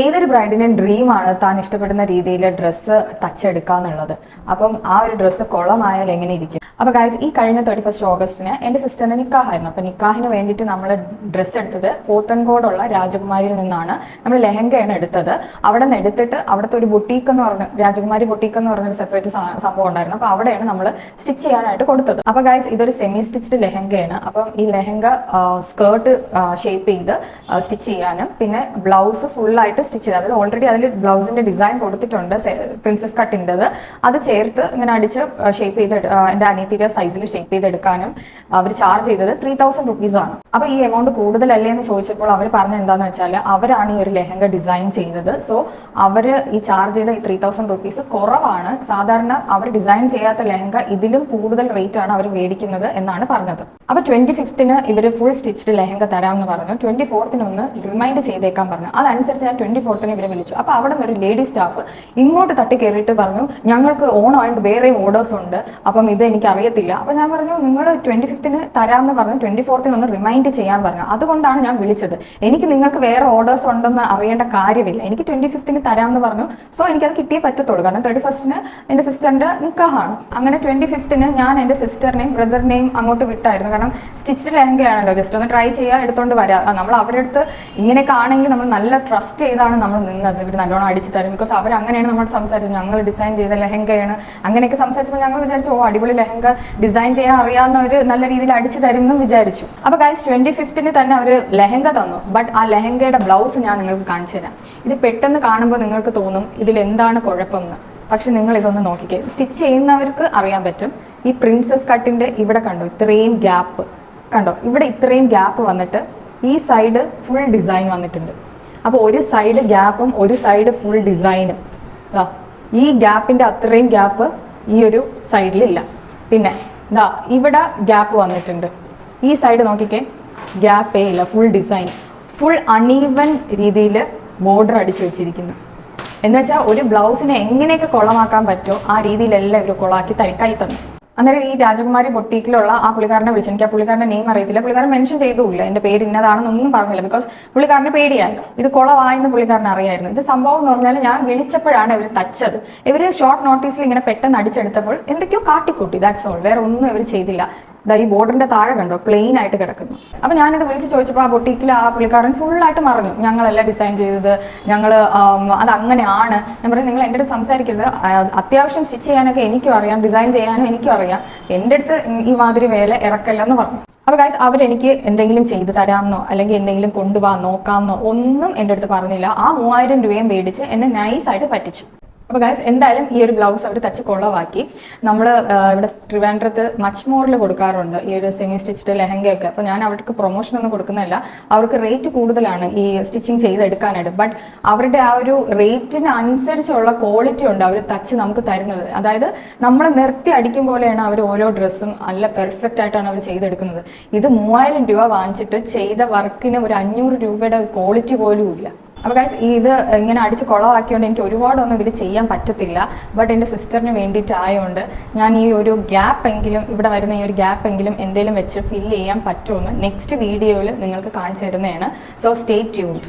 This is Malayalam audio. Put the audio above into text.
ഏതൊരു ബ്രൈഡിനും ഡ്രീമാണ് താൻ ഇഷ്ടപ്പെടുന്ന രീതിയിൽ ഡ്രസ്സ് തച്ചെടുക്കുക എന്നുള്ളത്. അപ്പം ആ ഒരു ഡ്രസ്സ് കുളമായാൽ എങ്ങനെ ഇരിക്കും? അപ്പോൾ ഗായ്സ് ഈ കഴിഞ്ഞ തേർട്ടി ഫസ്റ്റ് ഓഗസ്റ്റിന് എന്റെ സിസ്റ്ററിന് നിക്കാഹായിരുന്നു അപ്പോൾ നിക്കാഹിന് വേണ്ടിയിട്ട് നമ്മൾ ഡ്രസ്സ് എടുത്തത് പോത്തൻകോടുള്ള രാജകുമാരിയിൽ നിന്നാണ്. നമ്മൾ ലെഹങ്കയാണ് എടുത്തത്. അവിടെ നിന്ന് എടുത്തിട്ട് അവിടുത്തെ ഒരു ബുട്ടീക്ക് എന്ന് പറഞ്ഞ രാജകുമാരി ബുട്ടീക്ക് എന്ന് പറഞ്ഞൊരു സെപ്പറേറ്റ് സംഭവം ഉണ്ടായിരുന്നു. അപ്പോൾ അവിടെയാണ് നമ്മൾ സ്റ്റിച്ച് ചെയ്യാനായിട്ട് കൊടുത്തത്. അപ്പോൾ ഗായ്സ് ഇതൊരു സെമി സ്റ്റിച്ച്ഡ് ലെഹങ്കയാണ്. അപ്പം ഈ ലെഹങ്ക സ്കേർട്ട് ഷേപ്പ് ചെയ്ത് സ്റ്റിച്ച് ചെയ്യാനും. പിന്നെ ബ്ലൗസ് ഫുള്ളായിട്ട് സ്റ്റിച്ച് ചെയ്ത് അതായത് ഓൾറെഡി അതിൽ ബ്ലൗസിന്റെ ഡിസൈൻ കൊടുത്തിട്ടുണ്ട് പ്രിൻസസ് കട്ടിന്റെത് അത് ചേർത്ത് ഇങ്ങനെ അടിച്ച് ഷേപ്പ് ചെയ്ത് എന്റെ അനിയത്തിന്റെ സൈസിൽ ഷേപ്പ് ചെയ്തെടുക്കാനും അവർ ചാർജ് ചെയ്തത് ത്രീ തൗസൻഡ് റുപ്പീസ് ആണ്. അപ്പോൾ ഈ എമൗണ്ട് കൂടുതലല്ലേ എന്ന് ചോദിച്ചപ്പോൾ അവർ പറഞ്ഞ എന്താണെന്ന് വെച്ചാൽ അവരാണ് ഈ ഒരു ലെഹങ്ക ഡിസൈൻ ചെയ്തത്. സോ അവർ ഈ ചാർജ് ചെയ്ത ഈ ത്രീ തൗസൻഡ് റുപ്പീസ് കുറവാണ്. സാധാരണ അവർ ഡിസൈൻ ചെയ്യാത്ത ലെഹങ്ക ഇതിലും കൂടുതൽ റേറ്റ് ആണ് അവർ മേടിക്കുന്നത് എന്നാണ് പറഞ്ഞത്. അപ്പോൾ ട്വന്റി ഫിഫ്ത്തിന് ഇവർ ഫുൾ സ്റ്റിച്ച്ഡ് ലെഹങ്ക തരാമെന്ന് പറഞ്ഞു. ട്വന്റി ഫോർത്തിന് ഒന്ന് റിമൈൻഡ് ചെയ്തേക്കാൻ പറഞ്ഞു. അതനുസരിച്ച് ഞാൻ ട്വന്റി ഫോർത്തിന് ഇവരെ വിളിച്ചു. അപ്പോൾ അവിടെ നിന്ന് ഒരു ലേഡി സ്റ്റാഫ് ഇങ്ങോട്ട് തട്ടി കയറിയിട്ട് പറഞ്ഞു ഞങ്ങൾക്ക് ഓണമായിട്ട് വേറെയും ഓർഡേഴ്സ് ഉണ്ട്. അപ്പം ഇത് എനിക്ക് അറിയത്തില്ല. അപ്പോൾ ഞാൻ പറഞ്ഞു നിങ്ങൾ ട്വന്റി ഫിഫ്ത്തിന് തരാമെന്ന് പറഞ്ഞു. ട്വന്റി ഫോർത്തിന് ഒന്ന് റിമൈൻഡ് ചെയ്യാൻ പറഞ്ഞു. അതുകൊണ്ടാണ് ഞാൻ വിളിച്ചത്. എനിക്ക് നിങ്ങൾക്ക് വേറെ ഓർഡേഴ്സ് ഉണ്ടെന്ന് അറിയേണ്ട കാര്യമില്ല. എനിക്ക് ട്വന്റി ഫിഫ്ത്തിന് തരാമെന്ന് പറഞ്ഞു. സോ എനിക്കത് കിട്ടിയേ പറ്റത്തുള്ളൂ. കാരണം തേർട്ടി ഫസ്റ്റിന് എന്റെ സിസ്റ്ററിന്റെ നിക്കാഹാണ്. അങ്ങനെ ട്വന്റി ഫിഫ്ത്തിന് ഞാൻ എന്റെ സിസ്റ്ററിനെയും ബ്രദറിനെയും അങ്ങോട്ട് വിട്ടായിരുന്നു. കാരണം സ്റ്റിച്ച് ലെഹങ്കയാണല്ലോ. ജസ്റ്റ് ഒന്ന് ട്രൈ ചെയ്യുക എടുത്തോണ്ട് വരാം. നമ്മൾ അവരുടെ അടുത്ത് ഇങ്ങനെയൊക്കെ ആണെങ്കിൽ നമ്മൾ നല്ല ട്രസ്റ്റ് ചെയ്താണ് നമ്മൾ നിന്നത്? ഇവർ നല്ലോണം അടിച്ചു തരും. ബിക്കോസ് അവർ അങ്ങനെയാണ് നമ്മൾ സംസാരിച്ചത്. ഞങ്ങൾ ഡിസൈൻ ചെയ്ത ലെഹങ്കയാണ്. അങ്ങനെയൊക്കെ സംസാരിച്ചപ്പോൾ ഞങ്ങൾ വിചാരിച്ചു ഓ അടിപൊളി ലെഹങ്ക ഡിസൈൻ ചെയ്യാൻ അറിയാവുന്ന ഒരു നല്ല രീതിയിൽ അടിച്ചു തരും എന്നും വിചാരിച്ചു. അപ്പോൾ ഗൈസ് ട്വന്റി ഫിഫ്ത്തിന് തന്നെ അവർ ലെഹങ്ക തന്നു. ബട്ട് ആ ലെഹങ്കയുടെ ബ്ലൗസ് ഞാൻ നിങ്ങൾക്ക് കാണിച്ചു തരാം. ഇത് പെട്ടെന്ന് കാണുമ്പോൾ നിങ്ങൾക്ക് തോന്നും ഇതിൽ എന്താണ് കുഴപ്പമെന്ന്. പക്ഷെ നിങ്ങൾ ഇതൊന്ന് നോക്കിക്കേ. സ്റ്റിച്ച് ചെയ്യുന്നവർക്ക് അറിയാൻ പറ്റും. ഈ പ്രിൻസസ് കട്ടിന്റെ ഇവിടെ കണ്ടോ? ഇത്രയും ഗ്യാപ്പ് കണ്ടോ? ഇവിടെ ഇത്രയും ഗ്യാപ്പ് വന്നിട്ട് ഈ സൈഡ് ഫുൾ ഡിസൈൻ വന്നിട്ടുണ്ട്. അപ്പോൾ ഒരു സൈഡ് ഗ്യാപ്പും ഒരു സൈഡ് ഫുൾ ഡിസൈനും ദാ ഈ ഗ്യാപ്പിന്റെ അത്രയും ഗ്യാപ്പ് ഈ ഒരു സൈഡിലില്ല പിന്നെ ദാ ഇവിടെ ഗ്യാപ്പ് വന്നിട്ടുണ്ട്. ഈ സൈഡ് നോക്കിക്കേ ഗ്യാപ്പേ ഇല്ല ഫുൾ ഡിസൈൻ ഫുൾ അണീവൻ രീതിയിൽ ബോർഡർ അടിച്ചു വെച്ചിരിക്കുന്നു. എന്നുവെച്ചാൽ ഒരു ബ്ലൗസിനെ എങ്ങനെയൊക്കെ കുളമാക്കാൻ പറ്റുമോ ആ രീതിയിലെല്ലാം ഇവർ കുളമാക്കി തരി കൈ തന്നു. അന്നേരം ഈ രാജകുമാരി ബൊട്ടീക്കിലുള്ള ആ പുള്ളിക്കാരനെ വിളിച്ചു. എനിക്ക് ആ പുള്ളിക്കാരന്റെ നെയിം അറിയത്തില്ല. പുള്ളിക്കാരൻ മെൻഷൻ ചെയ്തുമില്ല. എന്റെ പേര് ഇന്നതാണെന്നൊന്നും പറഞ്ഞില്ല. ബിക്കോസ് പുള്ളിക്കാരന് പേടിയായി. ഇത് കുളമായെന്ന് പുള്ളിക്കാരൻ അറിയായിരുന്നു. ഇത് സംഭവം എന്ന് പറഞ്ഞാൽ ഞാൻ വിളിച്ചപ്പോഴാണ് ഇവർ തച്ചത്. ഇവർ ഷോർട്ട് നോട്ടീസിൽ ഇങ്ങനെ പെട്ടെന്ന് അടിച്ചെടുത്തപ്പോൾ എന്തൊക്കെയോ കാട്ടിക്കൂട്ടി. ദാറ്റ്സ് ഓൾ വേറെ ഒന്നും ഇവർ ചെയ്തില്ല. ദാ ഈ ബോർഡറിന്റെ താഴെ കണ്ടോ? പ്ലെയിൻ ആയിട്ട് കിടക്കുന്നു. അപ്പൊ ഞാനിത് വിളിച്ച് ചോദിച്ചപ്പോൾ ആ ബൊട്ടീക്കിൽ ആ പുള്ളിക്കാരൻ ഫുള്ളായിട്ട് മറന്നു ഞങ്ങളല്ല ഡിസൈൻ ചെയ്തത് ഞങ്ങൾ അത് അങ്ങനെയാണ്. ഞാൻ പറയും നിങ്ങൾ എന്റെ അടുത്ത് സംസാരിക്കരുത്. അത്യാവശ്യം സ്റ്റിച്ച് ചെയ്യാനൊക്കെ എനിക്കും അറിയാം ഡിസൈൻ ചെയ്യാനും എനിക്കും അറിയാം. എന്റെ അടുത്ത് ഈ മാതിരി വേല ഇറക്കല്ലെന്ന് പറഞ്ഞു. അപ്പോൾ ഗൈസ് അവരെനിക്ക് എന്തെങ്കിലും ചെയ്തു തരാമെന്നോ അല്ലെങ്കിൽ എന്തെങ്കിലും കൊണ്ടുപോകാൻ നോക്കാമെന്നോ ഒന്നും എന്റെ അടുത്ത് പറഞ്ഞില്ല. ആ മൂവായിരം രൂപയും മേടിച്ച് എന്നെ നൈസായിട്ട് പറ്റിച്ചു. അപ്പോൾ ഗായ്സ് എന്തായാലും ഈ ഒരു ബ്ലൗസ് അവർ തച്ച് കൊള്ളവാക്കി നമ്മൾ ഇവിടെ ട്രിവാൻഡ്രത്ത് മച്ച് മോറിൽ കൊടുക്കാറുണ്ട്. ഈ ഒരു സെമി സ്റ്റിച്ച്ഡ് ലെഹങ്കയൊക്കെ. അപ്പോൾ ഞാൻ അവർക്ക് പ്രൊമോഷൻ ഒന്നും കൊടുക്കുന്നില്ല അവർക്ക് റേറ്റ് കൂടുതലാണ് ഈ സ്റ്റിച്ചിങ് ചെയ്തെടുക്കാനായിട്ട്. ബട്ട് അവരുടെ ആ ഒരു റേറ്റിന് അനുസരിച്ചുള്ള ക്വാളിറ്റി ഉണ്ട് അവർ തച്ച് നമുക്ക് തരുന്നത്. അതായത് നമ്മൾ നിർത്തി അടിക്കും പോലെയാണ് അവർ ഓരോ ഡ്രസ്സും നല്ല പെർഫെക്റ്റ് ആയിട്ടാണ് അവർ ചെയ്തെടുക്കുന്നത്. ഇത് മൂവായിരം രൂപ വാങ്ങിച്ചിട്ട് ചെയ്ത വർക്കിന് ഒരു അഞ്ഞൂറ് രൂപയുടെ ക്വാളിറ്റി പോലും ഇല്ല. അപ്പോൾ ഗൈസ് ഇത് ഇങ്ങനെ അടിച്ച് കുളമാക്കിയോണ്ട് എനിക്ക് ഒരുപാടൊന്നും ഇതിൽ ചെയ്യാൻ പറ്റത്തില്ല. ബട്ട് എന്റെ സിസ്റ്ററിന് വേണ്ടിയിട്ടായതുകൊണ്ട് ഞാൻ ഈ ഒരു ഗ്യാപ്പ് എങ്കിലും ഇവിടെ വരുന്ന ഈ ഒരു ഗ്യാപ്പ് എങ്കിലും എന്തെങ്കിലും വെച്ച് ഫില്ല് ചെയ്യാൻ പറ്റുമെന്ന് നെക്സ്റ്റ് വീഡിയോയിൽ നിങ്ങൾക്ക് കാണിച്ചു തരുന്നതാണ്. So stay tuned